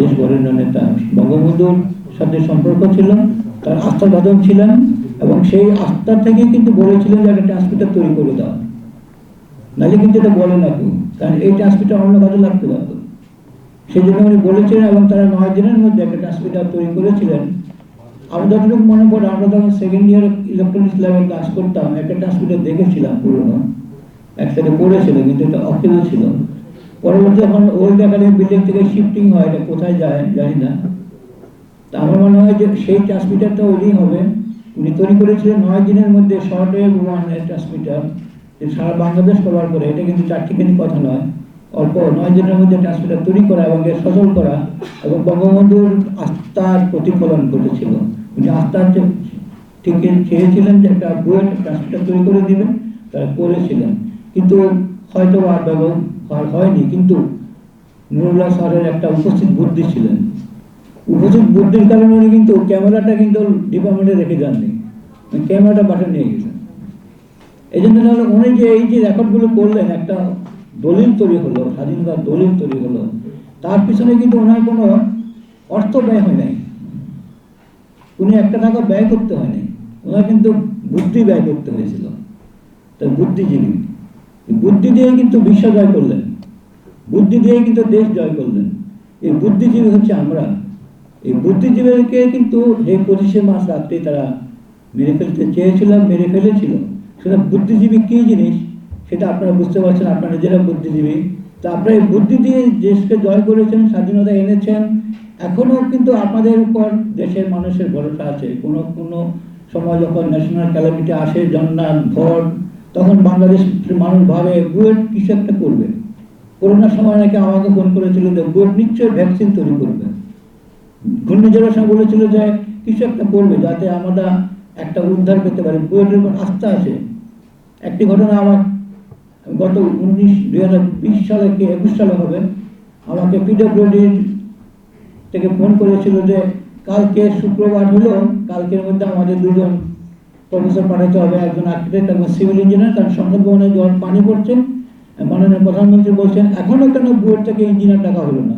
দেশ বরেণ্য নেতা বঙ্গবন্ধুর সাথে সম্পর্ক ছিল, তার আস্থাবাদন ছিলেন এবং সেই আস্থা থেকে কিন্তু বলেছিলেন যে একটা ট্রান্সমিটার তৈরি করে দাও। নাহলে কিন্তু এটা বলে না কেউ, কারণ এই ট্রান্সমিটার অন্য কাজে লাগতে পারতো। সেই জন্য উনি বলেছিলেন এবং তারা নয় দিনের মধ্যে একটা ট্রান্সমিটার তৈরি করেছিলেন। আমি যতটুকু মনে পড়ে আমরা যখন সেকেন্ড ইয়ার ইলেকট্রনিক্স ল্যাবে ক্লাস করতাম, একটা ট্রান্সমিটার দেখেছিলাম পুরোনো একসাথে পড়েছিল, কিন্তু এটা অকেজ ছিল। পরবর্তী যখন একাডেমি বিল্ডিং থেকে শিফটিং হয়, এটা কোথায় যায় জানি না। তা আমার মনে হয় যে সেই ট্রান্সমিটারটা ওই হবে। উনি তৈরি করেছিলেন নয় দিনের মধ্যে ট্রান্সমিটার সারা বাংলাদেশ কভার করে। এটা কিন্তু কথা নয়। অল্প নয় দিনের মধ্যে ট্রান্সমিটার তৈরি করা এবং এর সচল করা এবং বঙ্গবন্ধুর আস্থার প্রতিফলন ঘটেছিল। উনি আস্থার ঠিক চেয়েছিলেন যে একটা বুয়েট ট্রান্সমিটার তৈরি করে দিবেন, তারা করেছিলেন। কিন্তু হয়তো আর ব্যবহার হয়নি, কিন্তু নুরুল্লাহ স্যারের একটা উপস্থিত বুদ্ধি ছিলেন। উপস্থিত বুদ্ধির কারণে উনি কিন্তু ক্যামেরাটা কিন্তু ডিপার্টমেন্টে রেখে যাননি। ক্যামেরাটা পাশে নিয়ে গেছেন। এই জন্য তাহলে উনি যে এই যে রেকর্ডগুলো করলেন, একটা দলিল তৈরি হলো, স্বাধীনতার দলিল তৈরি হলো, তার পিছনে কিন্তু ওনার কোনো অর্থ ব্যয় হয় নাই। উনি একটা টাকা ব্যয় করতে হয়নি ওনার কিন্তু বুদ্ধি ব্যয় করতে হয়েছিল। তাই বুদ্ধিজীবী। বুদ্ধি দিয়ে কিন্তু বিশ্ব জয় করলেন। বুদ্ধি দিয়ে কিন্তু দেশ জয় করলেন। এই বুদ্ধিজীবী হচ্ছে আমরা। এই বুদ্ধিজীবীকে কিন্তু এই পঁচিশে মাস রাত্রে তারা মেরে ফেলতে চেয়েছিল, মেরে ফেলেছিল। সেটা বুদ্ধিজীবী কী জিনিস? সেটা আপনারা বুঝতে পারছেন, আপনারা নিজেরা বুদ্ধিজীবী। তা আপনারা এই বুদ্ধি দিয়ে দেশকে জয় করেছেন, স্বাধীনতা এনেছেন। এখনও কিন্তু আপনাদের উপর দেশের মানুষের ভরসা আছে। কোনো কোনো সময় যখন ন্যাশনাল ক্যালামিটি আসে জন্নান ভোট তখন বাংলাদেশ মানুষ ভাবে, বুয়েট কিছু একটা করবে। করোনার সময় নাকি আমাকে ফোন করেছিল যে, বুয়েট নিশ্চয়ই ভ্যাকসিন তৈরি করবে। ঘূর্ণিঝড়ের সময় বলেছিল যে, কিছু একটা করবে যাতে আমরা একটা উদ্ধার পেতে পারি। বুয়েটের উপর আস্থা আছে। একটি ঘটনা আমার গত উনিশ, দুই হাজার বিশ সালে কি একুশ সালে হবে, আমাকে পিডব্লিউডির থেকে ফোন করেছিল যে, কালকে শুক্রবার হলো কালকের মধ্যে আমাদের দুজন প্রফেসর পাঠাতে হবে একজন আর্কিটেক্ট এবং সিভিল ইঞ্জিনিয়ার, কারণ সংসদ ভবনে জল, পানি পড়ছে। মাননীয় প্রধানমন্ত্রী বলছেন এখনও কেন বুয়েট থেকে ইঞ্জিনিয়ার টাকা হলো না?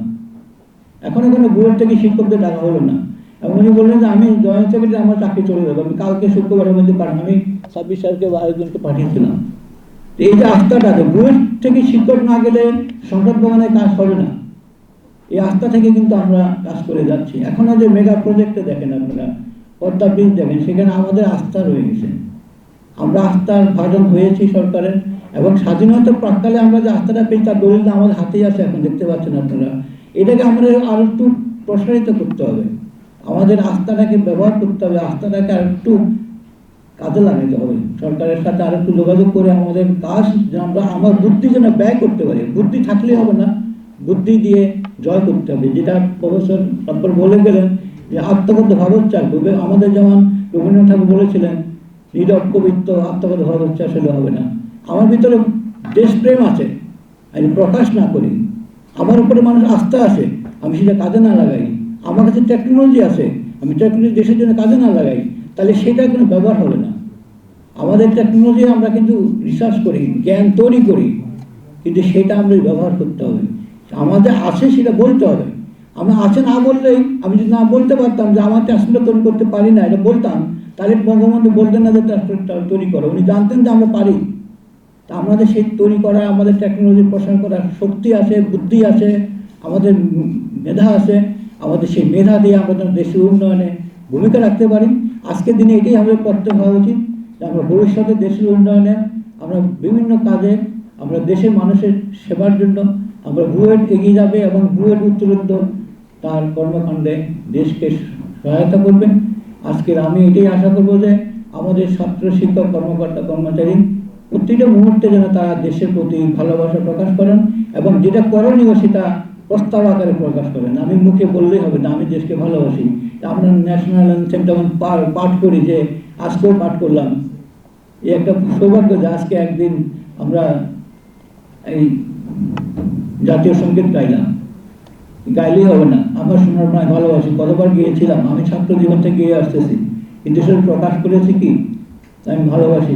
এখনও কেন বুয়েট থেকে শিক্ষকদের টাকা হলো না? এবং উনি বললেন যে, আমি জয়েন্ট সেক্রেটারি, আমার চাকরি চলে যাবে। আমি কালকে শুক্রবারের মধ্যে পাঠান আমি ছাব্বিশ সালকে আরেকজনকে পাঠিয়েছিলাম। এই যে আস্থাটা আছে বুয়েট থেকে শিক্ষক না গেলে সংসদ ভবনে কাজ হবে না, এই আস্থা থেকে কিন্তু আমরা কাজ করে যাচ্ছি। এখনও যে মেগা প্রজেক্টে দেখেন আপনারা পদ্মা দেখেন, সেখানে আমাদের আস্থা রয়ে গেছে। আমরা আস্থার ভাজন হয়েছি সরকারের, এবং স্বাধীনতার প্রাককালে আমরা যে আস্থাটা পেয়েছি, তার দলিলটা আমাদের হাতেই আছে এখন, দেখতে পাচ্ছেন আপনারা। এটাকে আমাদের আরও একটু প্রসারিত করতে হবে। আমাদের আস্থাটাকে ব্যবহার করতে হবে, আস্থাটাকে আর একটু কাজে লাগাতে হবে। সরকারের সাথে আর একটু যোগাযোগ করে আমাদের কাজ আমরা, আমার বুদ্ধি যেন ব্যয় করতে পারি। বুদ্ধি থাকলে হবে না, বুদ্ধি দিয়ে জয় করতে হবে। যেটা প্রফেসর বলে গেলেন যে আত্মগত ভাবোচ্চার বিবে- আমাদের যেমন রবীন্দ্রনাথ ঠাকুর বলেছিলেন, নীরব কবিত্ব, আত্মগত ভাবোচ্চার আসলে হবে না। আমার ভিতরে দেশপ্রেম আছে, আমি প্রকাশ না করি। আমার উপরে মানুষ আস্থা আছে, আমি সেটা কাজে না লাগাই। আমার কাছে টেকনোলজি আছে, আমি টেকনোলজি দেশের জন্য কাজে না লাগাই। তাহলে সেটা কোনো ব্যবহার হবে না। আমাদের টেকনোলজি আমরা কিন্তু রিসার্চ করি, জ্ঞান তৈরি করি, কিন্তু সেটা আমরা ব্যবহার করতে হবে। আমাদের আছে সেটা বলতে হবে। আমি আছে না বললেই আমি যদি না বলতে পারতাম যে আমার ট্রান্সমিটার তৈরি করতে পারি না, এটা বলতাম, তাহলে বঙ্গবন্ধু বলতেন না যে ট্রান্সমিটার তৈরি করো। উনি জানতেন যে আমরা পারি। তা আমাদের সেই তৈরি করা, আমাদের টেকনোলজি প্রসার করার শক্তি আছে, বুদ্ধি আছে, আমাদের মেধা আছে, আমাদের সেই মেধা দিয়ে আমাদের দেশের উন্নয়নে ভূমিকা রাখতে পারি। আজকের দিনে এটাই আমাদের করতে হওয়া উচিত যে আমরা ভবিষ্যতে দেশের উন্নয়নে আমরা বিভিন্ন কাজে আমরা দেশের মানুষের সেবার জন্য আমরা বুয়েট এগিয়ে যাবে এবং বুয়েট উত্তরোত্তর তার কর্মকাণ্ডে দেশকে সহায়তা করবেন। আজকের আমি এটাই আশা করব যে আমাদের ছাত্র শিক্ষক, কর্মকর্তা, কর্মচারী প্রতিটা মুহূর্তে যেন তারা দেশের প্রতি ভালোবাসা প্রকাশ করেন এবং যেটা করণীয় সেটা প্রস্তাব আকারে প্রকাশ করেন। আমি মুখে বললেই হবে না, আমি দেশকে ভালোবাসি। আমরা ন্যাশনাল অ্যান্থেম যেমন পাঠ করি যে, আজকেও পাঠ করলাম। এই একটা সৌভাগ্য যে আজকে একদিন আমরা এই জাতীয় সংগীত গাইলাম। গাইলেই হবে না। আমার সোনার মায় ভালোবাসি। কতবার গিয়েছিলাম? আমি ছাত্র জীবন থেকে গিয়ে আসতেছি। কিন্তু সেটা প্রকাশ করেছি কি? আমি ভালোবাসি।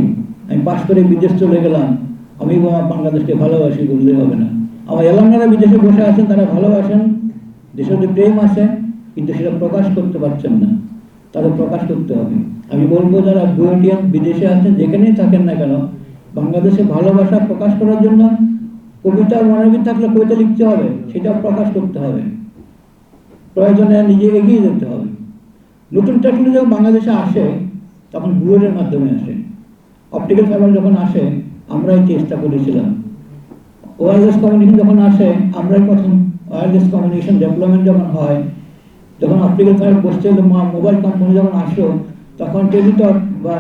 আমি পাশ করে বিদেশ চলে গেলাম। আমি বাংলাদেশকে ভালোবাসি বললে হবে না। আমার এলাকারা বিদেশে বসে আছেন, তারা ভালোবাসেন। দেশের যে প্রেম আছে। কিন্তু সেটা প্রকাশ করতে পারছেন না। তাদের প্রকাশ করতে হবে। আমি বলব, যারা বুয়েটিয়ান বিদেশে আছেন, যেখানেই থাকেন না কেন, বাংলাদেশে ভালোবাসা প্রকাশ করার জন্য কবিতার মনোবিদ থাকলে কবিতা লিখতে হবে, সেটা প্রকাশ করতে হবে। প্রয়োজনে নিজে এগিয়ে যেতে হবে। নতুন টেকনোলজি যখন বাংলাদেশে আসে, তখন বুয়েটের মাধ্যমে আসে। অপটিক্যাল ফাইবার যখন আসে, আমরাই চেষ্টা করেছিলাম। ওয়্যারলেস কমিউনিকেশন যখন আসে, আমরাই প্রথম ওয়্যারলেস কমিউনিকেশন ডেভেলপমেন্ট যখন হয়, যখন অপটিক্যাল ফাইবার বসছে মোবাইল কোম্পানি যখন আসলো, তখন টেলিটক বা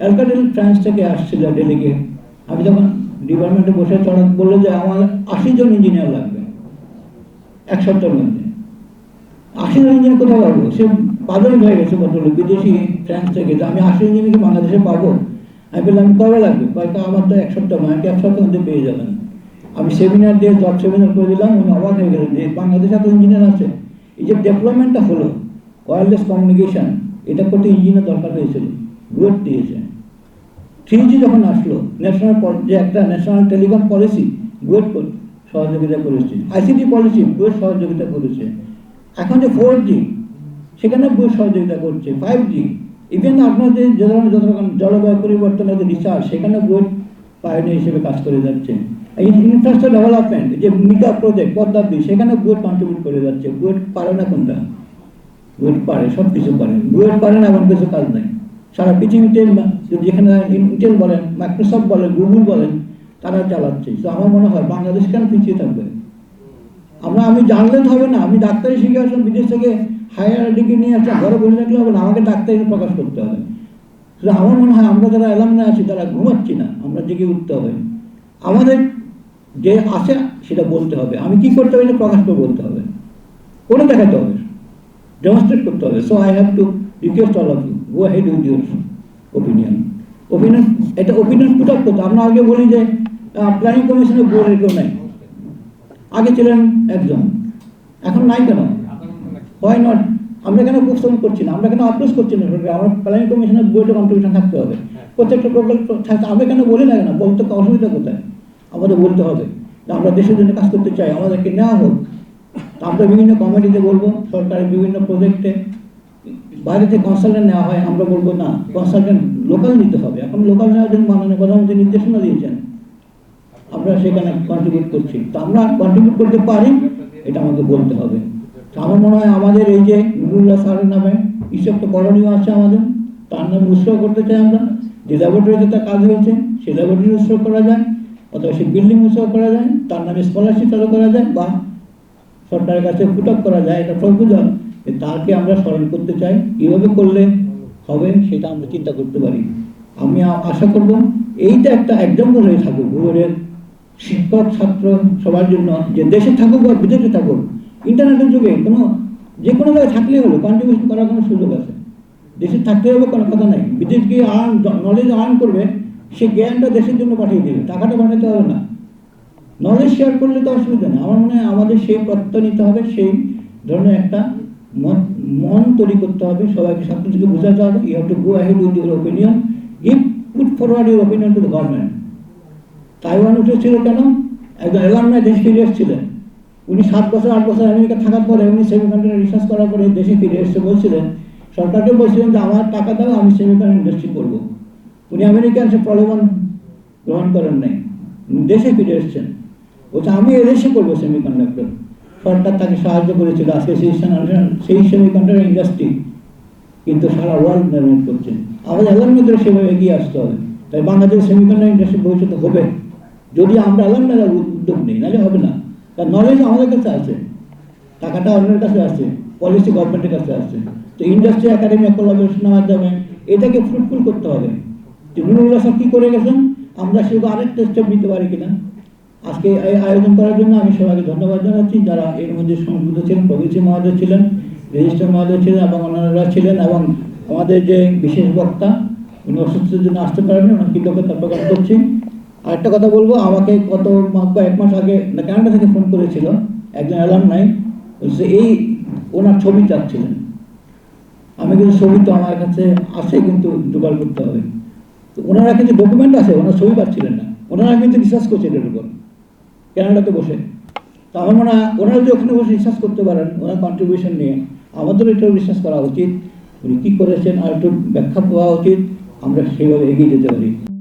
অ্যালকাটেল ফ্রান্স থেকে আসছিল ডেলিকে আমি যখন ডিপার্টমেন্টে বসে চড়া বলল যে আমার আশি জন ইঞ্জিনিয়ার লাগবে, এক সপ্তাহের মধ্যে। আশি জন ইঞ্জিনিয়ার কোথাও পাবো? সে পাগল হয়ে গেছে বদলে বিদেশি ফ্রান্স থেকে। আমি আশি ইঞ্জিনিয়ারকে বাংলাদেশে পাবো? আমি বললাম কবে লাগবে? হয়তো আমার তো এক সপ্তাহ নয় এক সপ্তাহের মধ্যে পেয়ে যাবেন। আমি সেমিনার দিয়ে জব সেমিনার করে দিলাম, উনি অবাক হয়ে গেলেন যে বাংলাদেশে এত ইঞ্জিনিয়ার আছে। এই যে ডেভেলপমেন্টটা হলো ওয়্যারলেস কমিউনিকেশান এটা করতে ইঞ্জিনিয়ার দরকার হয়েছিল বুয়েট দিয়েছে। থ্রি জি যখন আসলো ন্যাশনাল যে একটা ন্যাশনাল টেলিকম পলিসি বুয়েট সহযোগিতা করেছে। আইসিটি পলিসি বুয়েট সহযোগিতা করেছে। এখন যে ফোর জি সেখানে বুয়েট সহযোগিতা করছে। ফাইভ জি ইভেন আপনাদের যে ধরনের যত রকম জলবায়ু পরিবর্তনের যে রিসার্চ সেখানে বুয়েট পায়োনিয়ার হিসেবে কাজ করে যাচ্ছে। এই ইনফ্রাস্ট্রাকচার ডেভেলপমেন্ট যে মিকা প্রজেক্ট পদ্মাব্দি সেখানে বুয়েট কন্ট্রিবিউট করে যাচ্ছে। বুয়েট পারে না কোনটা? বুয়েট পারে সব কিছু পারে। বুয়েট পারে না, এমন কিছু কাজ নাই। সারা পৃথিবীতে যেখানে ইন্টেল বলেন, মাইক্রোসফট বলেন, গুগল বলেন, তারা চালাচ্ছে। তো আমার মনে হয় বাংলাদেশ কেন পিছিয়ে থাকবে? আমরা, আমি জানলে তো হবে না। আমি ডাক্তারি শিখে আসলাম বিদেশ থেকে হায়ার ডিগ্রি নিয়ে আসলাম ঘরে বসে থাকলে হবে না। আমাকে ডাক্তারি প্রকাশ করতে হবে। তো আমার মনে হয় আমরা যারা এলাম না আছি, তারা ঘুমাচ্ছি না। আমরা জেগে উঠতে হবে। আমাদের যে আছে, সেটা বলতে হবে। আমি কি করতে হবে প্রকাশ করে বলতে হবে। করে দেখাতে হবে। ডেমনস্ট্রেট করতে হবে। So I have to request all of you go ahead with your opinion opinion এটা ওপিনিয়ন পুট আপ করতে আমরা আগে বলি যে প্ল্যানিং কমিশনের বোর্ডের কেউ নাই। আগে ছিলেন একজন। এখন নাই কেন? হয় নট আমরা কেন উপস্থাপন করছি না? আমরা কেন অপ্রোচ করছি না? আমার প্ল্যানিং কমিশনের বোর্ডে কন্ট্রিবিউশন থাকতে হবে। প্রত্যেকটা প্রকল্প থাকতে আমরা কেন বলি না কেন? বলতে অসুবিধা কোথায়? আমাদের বলতে হবে। আমরা দেশের জন্য কাজ করতে চাই, আমাদেরকে নেওয়া হোক। আমরা বিভিন্ন কমিটিতে বলব, সরকারের বিভিন্ন প্রজেক্টে বাইরে থেকে কনসালটেন্ট নেওয়া হয়, আমরা বলব না কনসালটেন্ট লোকাল নিতে হবে। এখন লোকাল নেওয়ার জন্য মাননীয় প্রধানমন্ত্রী নির্দেশনা দিয়েছেন। আমরা সেখানে কন্ট্রিবিউট করছি। তো আমরা কন্ট্রিবিউট করতে পারি, এটা আমাকে বলতে হবে। আমার মনে হয় আমাদের এই যে নুরুল্লাহ স্যারের নামে কিছু একটা করণীয় আছে আমাদের। তার নামে উৎসর্গ করতে চাই আমরা। যে ল্যাবরেটরিতে তার কাজ হয়েছে, সে ল্যাবরেটরি উৎসর্গ করা যায়, অথবা সেই বিল্ডিং উৎসর্গ করা যায়, তার নামে স্কলারশিপ চালু করা যায় বা সরকারের কাছে ফুট আপ করা যায়। এটা প্রপোজাল তাকে আমরা স্মরণ করতে চাই। কীভাবে করলে হবে সেটা আমরা চিন্তা করতে পারি। আমি আশা করব এইটা একটা এক্সাম্পল হয়ে থাকুক, ভূগোলের শিক্ষক, ছাত্র সবার জন্য, যে দেশে থাকুক বা বিদেশে থাকুক ইন্টারনেটের যুগে কোনো, যে কোনো জায়গায় থাকলেই হলো কন্ট্রিবিউশন করার কোনো সুযোগ আছে। দেশে থাকতে হবে কোনো কথা নাই। বিদেশ গিয়ে আর্ন নলেজ আর্ন করবে, সে জ্ঞানটা দেশের জন্য পাঠিয়ে দেবে, টাকাটা পাঠাতে হবে না। নলেজ শেয়ার করলে তো অসুবিধা নেই। আমার মনে হয় আমাদের সেই প্রত্যয় নিতে হবে, সেই ধরনের একটা মন মন তৈরি করতে হবে, সবাইকে সব কিছুকে বোঝাতে হবে you have to go ahead with your opinion if put forward your opinion to the government Taiwan উঠেছিল কেন? একজন এলামনায় দেশ ফিরে এসেছিলেন। উনি সাত বছর, আট বছর আমেরিকা থাকার পরে উনি সেমিকন্ডাক্টর রিসার্চ করার পরে দেশে ফিরে এসে বলছিলেন, সরকারকে বলছিলেন যে, আমার টাকা দাও, আমি সেমিকন্ডাক্টর ইন্ডাস্ট্রি করব। উনি আমেরিকান সে প্রলোভন গ্রহণ করেন নাই। দেশে ফিরে এসেছেন। বলছে, আমি এদেশে করব সেমিকন্ডাক্টর সরকার তাকে সাহায্য করেছিল। আজকে সেই সেমিকন্ডাক্টর ইন্ডাস্ট্রি কিন্তু সারা ওয়ার্ল্ড ডেভেলপ করছে। আমাদের এলাকার সেভাবে এগিয়ে আসতে হবে। তাই বাংলাদেশ সেমিকন্ডাক্টর ইন্ডাস্ট্রি ভবিষ্যতে হবে। যদি আমরা এলাকার উদ্যোগ নিই, নাহলে হবে না। কারণ নলেজ আমাদের কাছে আছে। টাকাটা অন্যের কাছে আছে। পলিসি গভর্নমেন্টের কাছে আছে। তো ইন্ডাস্ট্রি একাডেমি কোলাবোরেশনের মাধ্যমে এটাকে ফ্রুটফুল করতে হবে। নুরুল্লাহ কী করে গেছেন? আমরা সেগুলো আরেকটা স্টেপ নিতে পারি কিনা? আজকে এই আয়োজন করার জন্য আমি সবাইকে ধন্যবাদ জানাচ্ছি যারা এর মধ্যে সংযুক্ত ছিলেন প্রভৃতি মহোদয় ছিলেন, রেজিস্টার মহোদয় ছিলেন এবং অন্যান্যরা ছিলেন এবং আমাদের যে বিশেষ বক্তা, উনি অসুস্থতার জন্য আসতে পারেননি, ওনার কৃতজ্ঞতা প্রকাশ করছি। আরেকটা কথা বলব, আমাকে কত মাস বা এক মাস আগে না কানাডা থেকে ফোন করেছিল একজন অ্যালাম নাই এই ওনার ছবি চাচ্ছিলেন। আমি কিন্তু ছবি তো আমার কাছে আছে কিন্তু জোগাড় করতে হবে। তো ওনারা কিছু ডকুমেন্ট আছে, ওনার ছবি পাচ্ছিলেন না। ওনারা কিন্তু রিসার্চ করছেন এটার উপর। ক্যানাডাতে বসে। তো আমার মনে হয় ওনারা যদি ওখানে বসে রিসার্চ করতে পারেন, ওনার কন্ট্রিবিউশন নিয়ে আমাদেরও একটু রিসার্চ করা উচিত। উনি কী করেছেন আর একটু ব্যাখ্যা পাওয়া উচিত। আমরা সেইভাবে এগিয়ে যেতে পারি।